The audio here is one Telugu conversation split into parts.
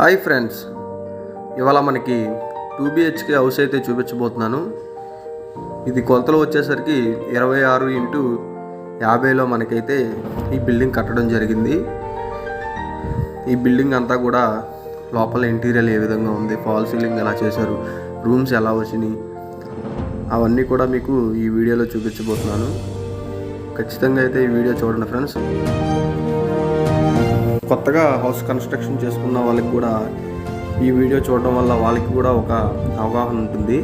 హాయ్ ఫ్రెండ్స్ ఇవాళ మనకి టూ బిహెచ్కే హౌస్ అయితే చూపించబోతున్నాను. ఇది కొలతలు వచ్చేసరికి ఇరవై ఆరు ఇంటూ యాభైలో మనకైతే ఈ బిల్డింగ్ కట్టడం జరిగింది. ఈ బిల్డింగ్ అంతా కూడా లోపల ఇంటీరియర్ ఏ విధంగా ఉంది ఫాల్ సీలింగ్ ఎలా చేశారు రూమ్స్ ఎలా వచ్చినాయి అవన్నీ కూడా మీకు ఈ వీడియోలో చూపించబోతున్నాను. ఖచ్చితంగా అయితే ఈ వీడియో చూడండి ఫ్రెండ్స్. కొత్తగా హౌస్ కన్స్ట్రక్షన్ చేసుకున్న వాళ్ళకి కూడా ఈ వీడియో చూడడం వల్ల వాళ్ళకి కూడా ఒక అవగాహన ఉంటుంది.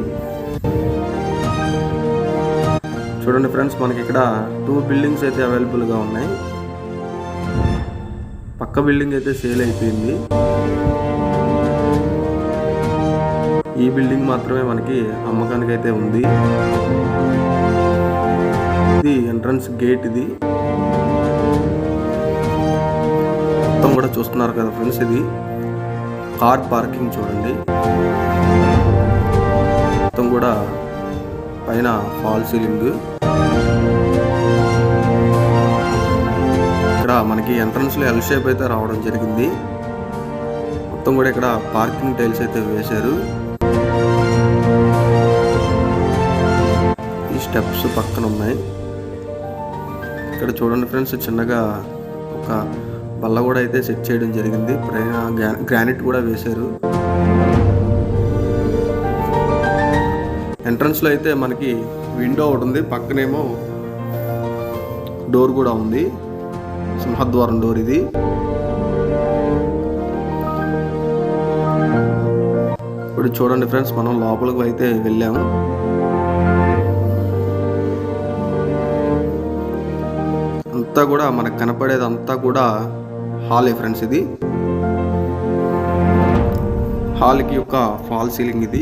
చూడండి ఫ్రెండ్స్ మనకి ఇక్కడ టూ బిల్డింగ్స్ అయితే అవైలబుల్గా ఉన్నాయి. పక్క బిల్డింగ్ అయితే సేల్ అయిపోయింది. ఈ బిల్డింగ్ మాత్రమే మనకి అమ్మకానికి అయితే ఉంది. ఇది ఎంట్రన్స్ గేట్ ఇది. మొత్తం కూడా చూస్తున్నారు కదా ఫ్రెండ్స్ ఇది. కార్ పార్కింగ్ చూడండి. మొత్తం కూడా పైన ఫాల్ సీలింగ్. ఇక్కడ మనకి ఎంట్రన్స్లో ఎల్ షేప్ అయితే రావడం జరిగింది. మొత్తం కూడా ఇక్కడ పార్కింగ్ టైల్స్ అయితే వేశారు. ఈ స్టెప్స్ పక్కన ఉన్నాయి. ఇక్కడ చూడండి ఫ్రెండ్స్ చిన్నగా ఒక బల్ల కూడా అయితే సెట్ చేయడం జరిగింది. గ్రానైట్ కూడా వేశారు. ఎంట్రన్స్లో అయితే మనకి విండో ఒకటి ఉంది. పక్కనేమో డోర్ కూడా ఉంది. సింహద్వారం డోర్ ఇది. ఇప్పుడు చూడండి ఫ్రెండ్స్ మనం లోపలికి అయితే వెళ్ళాము. అంతా కూడా మనకు కనపడేది అంతా కూడా హాలే ఫ్రెండ్స్ ఇది. హాల్కి యొక్క ఫాల్ సీలింగ్ ఇది.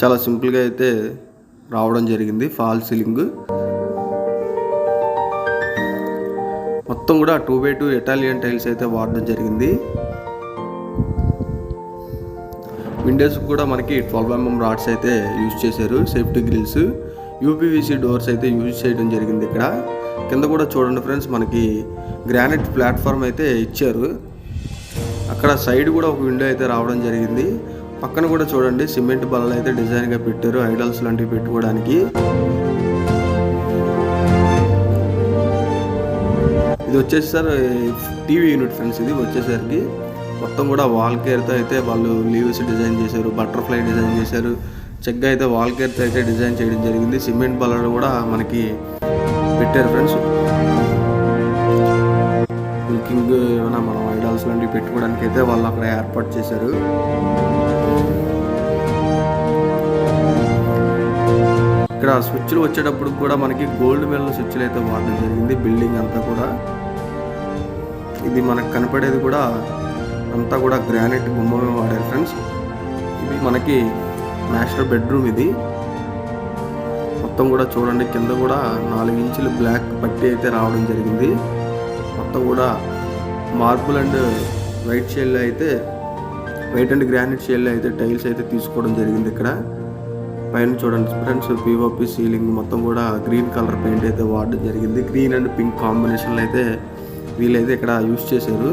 చాలా సింపుల్గా అయితే రావడం జరిగింది ఫాల్ సీలింగ్ మొత్తం కూడా two by two Italian tiles అయితే వాడడం జరిగింది. విండోస్ కూడా మనకి ట్వెల్వ్ ఎంఎం రాడ్స్ అయితే యూజ్ చేశారు సేఫ్టీ గ్రిల్స్ యూపీవీసీ డోర్స్ అయితే యూజ్ చేయడం జరిగింది ఇక్కడ. కింద కూడా చూడండి ఫ్రెండ్స్ మనకి గ్రానైట్ ప్లాట్ఫామ్ అయితే ఇచ్చారు. అక్కడ సైడ్ కూడా ఒక విండో అయితే రావడం జరిగింది. పక్కన కూడా చూడండి సిమెంట్ బల్లలు అయితే డిజైన్గా పెట్టారు ఐడల్స్ లాంటివి పెట్టుకోవడానికి. ఇది వచ్చేసి సార్ టీవీ యూనిట్ ఫ్రెండ్స్ ఇది వచ్చేసరికి. మొత్తం కూడా వాల్ కేర్తో అయితే వాళ్ళు లీవ్స్ డిజైన్ చేశారు బటర్ఫ్లై డిజైన్ చేశారు. చెక్క అయితే వాల్ కేర్తో అయితే డిజైన్ చేయడం జరిగింది. సిమెంట్ బల్లలు కూడా మనకి పెట్టారు ఫ్రెండ్స్. కుకింగ్ ఏమైనా మనం ఐడాల్స్ లాంటివి పెట్టుకోవడానికి అయితే వాళ్ళు అక్కడ ఏర్పాటు చేశారు. ఇక్కడ స్విచ్లు వచ్చేటప్పుడు కూడా మనకి గోల్డ్ మెడల్ స్విచ్లు అయితే వాడడం జరిగింది బిల్డింగ్ అంతా కూడా. ఇది మనకు కనపడేది కూడా అంతా కూడా గ్రానైట్ గుమ్మమే వాడారు ఫ్రెండ్స్. ఇది మనకి మాస్టర్ బెడ్రూమ్ ఇది. మొత్తం కూడా చూడండి కింద కూడా నాలుగు ఇంచులు బ్లాక్ పట్టి అయితే రావడం జరిగింది. మొత్తం కూడా మార్బుల్ అండ్ వైట్ షేల్లో అయితే వైట్ అండ్ గ్రానైట్ షేల్లో అయితే టైల్స్ అయితే తీసుకోవడం జరిగింది ఇక్కడ. పైన చూడండి ఫ్రెండ్స్ పిఓపి సీలింగ్ మొత్తం కూడా గ్రీన్ కలర్ పెయింట్ అయితే వాడడం జరిగింది. గ్రీన్ అండ్ పింక్ కాంబినేషన్లో అయితే వీళ్ళైతే ఇక్కడ యూస్ చేశారు.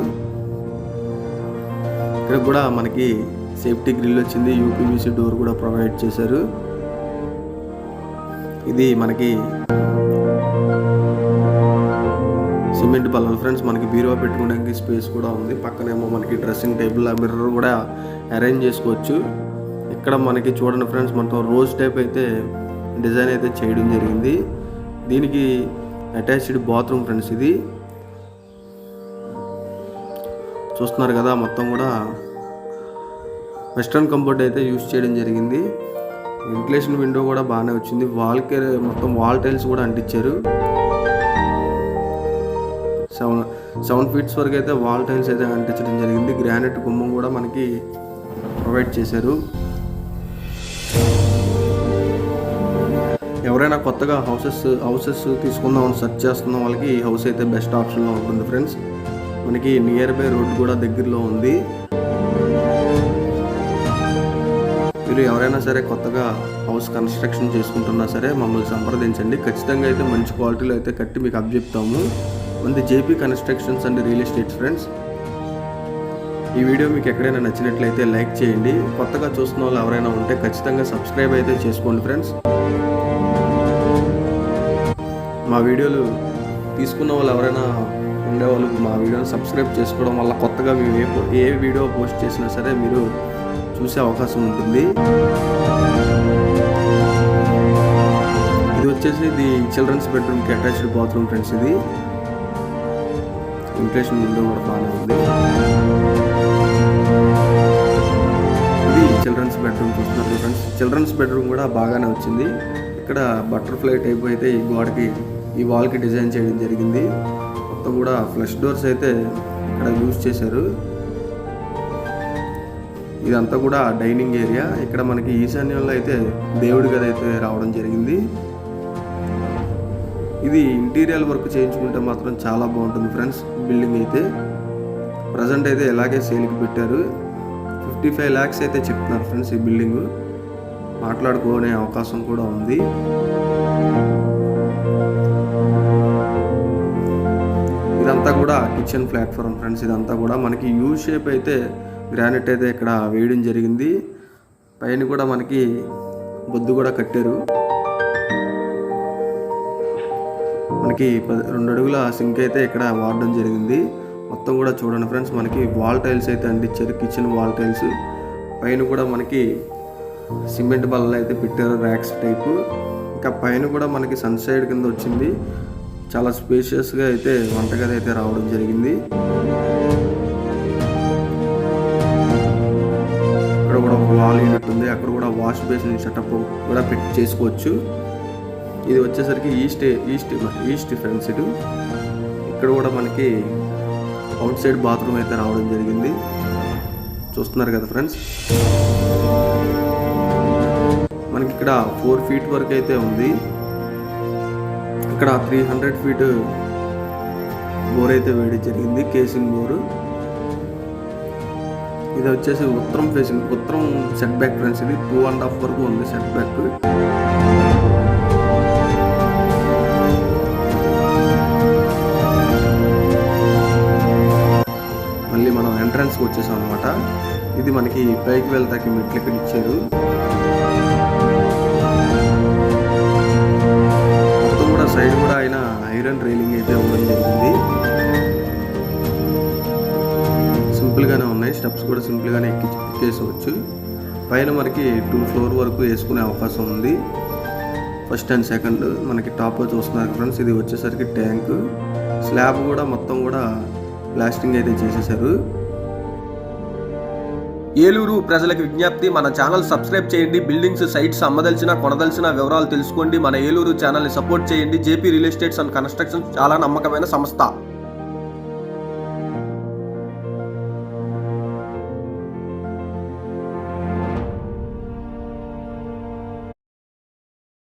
ఇక్కడ కూడా మనకి సేఫ్టీ గ్రిల్ వచ్చింది యూపీవీసీ డోర్ కూడా ప్రొవైడ్ చేశారు. ఇది మనకి సిమెంట్ బల్లలు ఫ్రెండ్స్ మనకి బీరువా పెట్టుకోవడానికి స్పేస్ కూడా ఉంది. పక్కనేమో మనకి డ్రెస్సింగ్ టేబుల్ మిర్రర్ కూడా అరేంజ్ చేసుకోవచ్చు. ఇక్కడ మనకి చూడండి ఫ్రెండ్స్ మొత్తం రోజ్ టైప్ అయితే డిజైన్ అయితే చేయడం జరిగింది. దీనికి అటాచ్డ్ బాత్రూమ్ ఫ్రెండ్స్ ఇది. చూస్తున్నారు కదా మొత్తం కూడా వెస్ట్రన్ కంఫర్ట్ అయితే యూస్ చేయడం జరిగింది. వెంటిలేషన్ విండో కూడా బాగానే వచ్చింది. వాల్ కేర్ మొత్తం వాల్ టైల్స్ కూడా అంటించారు. సెవెన్ సెవెన్ ఫీట్స్ వరకు అయితే వాల్ టైల్స్ అయితే అంటించడం జరిగింది. గ్రానైట్ గుమ్మం కూడా మనకి ప్రొవైడ్ చేశారు. ఎవరైనా కొత్తగా హౌసెస్ హౌసెస్ తీసుకుందామని సెర్చ్ చేస్తున్న వాళ్ళకి ఈ హౌస్ అయితే బెస్ట్ ఆప్షన్లో ఉంటుంది ఫ్రెండ్స్ మనకి నియర్ బై రోడ్ కూడా దగ్గరలో ఉంది. మీరు ఎవరైనా సరే కొత్తగా హౌస్ కన్స్ట్రక్షన్ చేసుకుంటున్నా సరే మమ్మల్ని సంప్రదించండి. ఖచ్చితంగా అయితే మంచి క్వాలిటీలో అయితే కట్టి మీకు అప్జెప్తాము మంది JP constructions and real estate friends ఈ వీడియో మీకు ఎక్కడైనా నచ్చినట్లయితే లైక్ చేయండి. కొత్తగా చూస్తున్న వాళ్ళు ఎవరైనా ఉంటే ఖచ్చితంగా సబ్స్క్రైబ్ అయితే చేసుకోండి ఫ్రెండ్స్. మా వీడియోలు తీసుకున్న వాళ్ళు ఎవరైనా ఉండేవాళ్ళు మా వీడియోని సబ్స్క్రైబ్ చేసుకోవడం వల్ల కొత్తగా మేము ఏ పో- ఏ వీడియో పోస్ట్ చేసినా సరే మీరు చూసే అవకాశం ఉంటుంది. ఇది వచ్చేసి ఇది చిల్డ్రన్స్ బెడ్రూమ్కి అటాచ్డ్ బాత్రూమ్ ఫ్రెండ్స్ ఇది. వెంటిలేషన్ ముందు కూడా బాగానే ఉంది. ఇది చిల్డ్రన్స్ బెడ్రూమ్ చూస్తున్నారు ఫ్రెండ్స్ చిల్డ్రన్స్ బెడ్రూమ్ కూడా బాగానే వచ్చింది. ఇక్కడ బటర్ఫ్లై టైప్ అయితే ఈ గోడకి ఈ వాల్కి డిజైన్ చేయడం జరిగింది. మొత్తం కూడా ఫ్లష్ డోర్స్ అయితే ఇక్కడ యూజ్ చేశారు. ఇదంతా కూడా డైనింగ్ ఏరియా. ఇక్కడ మనకి ఈశాన్యంలో అయితే దేవుడి గది అయితే రావడం జరిగింది. ఇది ఇంటీరియర్ వర్క్ చేయించుకుంటే మాత్రం చాలా బాగుంటుంది ఫ్రెండ్స్ బిల్డింగ్ అయితే. ప్రజెంట్ అయితే ఇలాగే సేల్కి పెట్టారు. ఫిఫ్టీ ఫైవ్ ల్యాక్స్ అయితే చెప్తున్నారు ఫ్రెండ్స్ ఈ బిల్డింగ్. మాట్లాడుకునే అవకాశం కూడా ఉంది. ఇదంతా కూడా కిచెన్ ప్లాట్ఫామ్ ఫ్రెండ్స్ ఇదంతా కూడా మనకి యూ షేప్ అయితే గ్రానైట్ అయితే ఇక్కడ వేయడం జరిగింది. పైన కూడా మనకి బొద్దు కూడా కట్టారు. మనకి రెండు అడుగుల సింక్ అయితే ఇక్కడ వాడడం జరిగింది. మొత్తం కూడా చూడండి ఫ్రెండ్స్ మనకి వాల్ టైల్స్ అయితే అందించారు కిచెన్ వాల్ టైల్స్. పైన కూడా మనకి సిమెంట్ బల్లలు అయితే పెట్టారు ర్యాక్స్ టైపు ఇంకా పైన కూడా మనకి సన్ సైడ్ కింద వచ్చింది. చాలా స్పేషియస్గా అయితే వంటగది అయితే రావడం జరిగింది. ఇక్కడ వాల్ యూనిట్ ఉంది అక్కడ కూడా వాష్ బేసిన్ సెటప్ కూడా పెట్టి చేసుకోవచ్చు. ఇది వచ్చేసరికి ఈస్ట్ ఈస్ట్ ఈస్ట్ ఫ్రెండ్స్ ఇటు ఇక్కడ కూడా మనకి అవుట్ సైడ్ బాత్రూమ్ అయితే రావడం జరిగింది. చూస్తున్నారు కదా ఫ్రెండ్స్? మనకి ఇక్కడ ఫోర్ ఫీట్ వరకు అయితే ఉంది. ఇక్కడ త్రీ హండ్రెడ్ ఫీట్ బోర్ అయితే వేయడం జరిగింది కేసింగ్ బోరు. ఇది వచ్చేసి ఉత్తరం ఫేసింగ్ ఉత్తరం సెట్ బ్యాక్ ఫ్రెండ్స్ ఇది టూ అండ్ హాఫ్ వరకు ఉంది సెట్ బ్యాక్ మళ్ళీ మనం ఎంట్రన్స్కి వచ్చేసాం అనమాట ఇది మనకి పైకి వెళ్తాకి మెట్లు ఇచ్చారు. స్టెప్స్ కూడా సింపుల్గానే ఎక్కి ఎక్కేసవచ్చు పైన మనకి టూ ఫ్లోర్ వరకు వేసుకునే అవకాశం ఉంది. ఫస్ట్ అండ్ సెకండ్ మనకి టాప్ చూస్తున్నారు ఫ్రెండ్స్. ఇది వచ్చేసరికి ట్యాంక్. స్లాబ్ కూడా మొత్తం కూడా ప్లాస్టింగ్ అయితే చేసేసారు. ఏలూరు ప్రజలకు విజ్ఞప్తి మన ఛానల్ సబ్స్క్రైబ్ చేయండి. బిల్డింగ్స్ సైట్స్ అమ్మదలిచిన కొనదలిచిన వివరాలు తెలుసుకోండి. మన ఏలూరు ఛానల్ని సపోర్ట్ చేయండి. JP real estates and construction చాలా నమ్మకమైన సంస్థ.